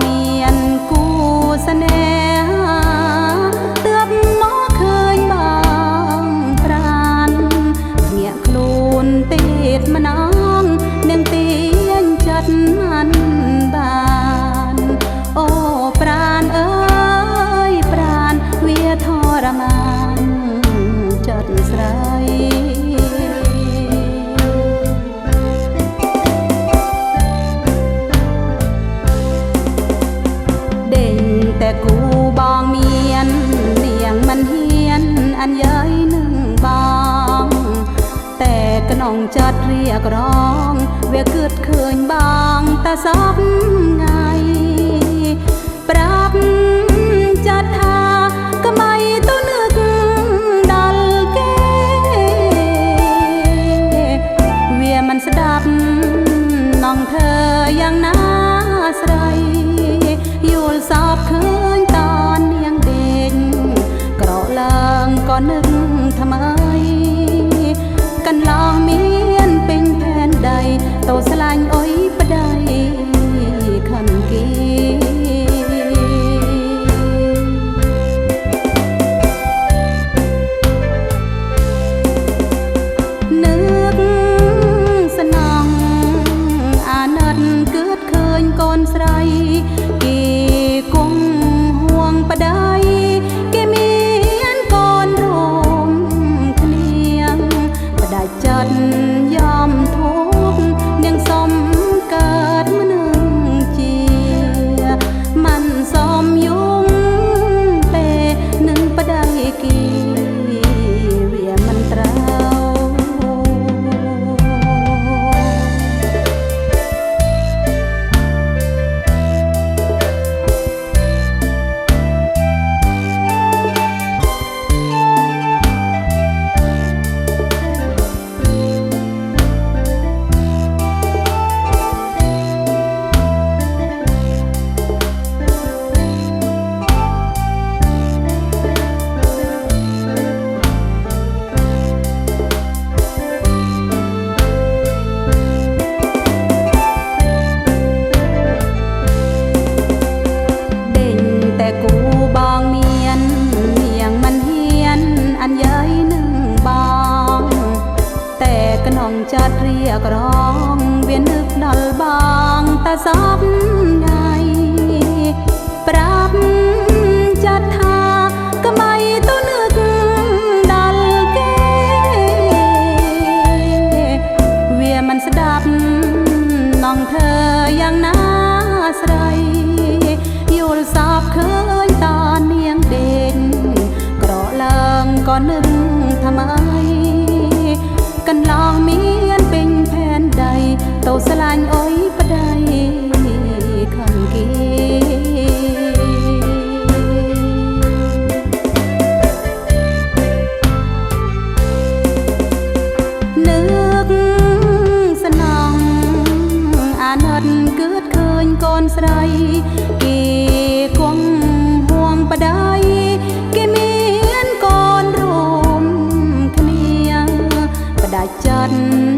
មានគូស្នេហាទើបមកឃើញបងប្រានភ្ញាក់ខ្លួនទេតម្នងនឹងទៀងចិត្តមិនបាន នអញ្ញើយនឹងបងតែក្នុងចិត្តរៀករងវាគិតឃើញបងតែសពថ្ងៃប្រាប់ចិត្ត ចិត្តរៀករងវានឹកដល់បងតែសពថ្ងៃប្រាប់ចិត្តថាក្បៃទៅនឹកដល់គេវាមិនស្ដាប់នងធ្វើយ៉ាងណាស្រីយល់សពឃើញតនាងដេកក្រឡើងក៏នឹកថ្មីកន្លងមានពេញផែនដី តោស្លាញ់អុយប្តីខំគីនឹកស្នងអាណិតគិតឃើញកូនស្រីគេគង់ห่วងប្តីគេមានកូនរួមគ្នាបដាច់ចិត្ត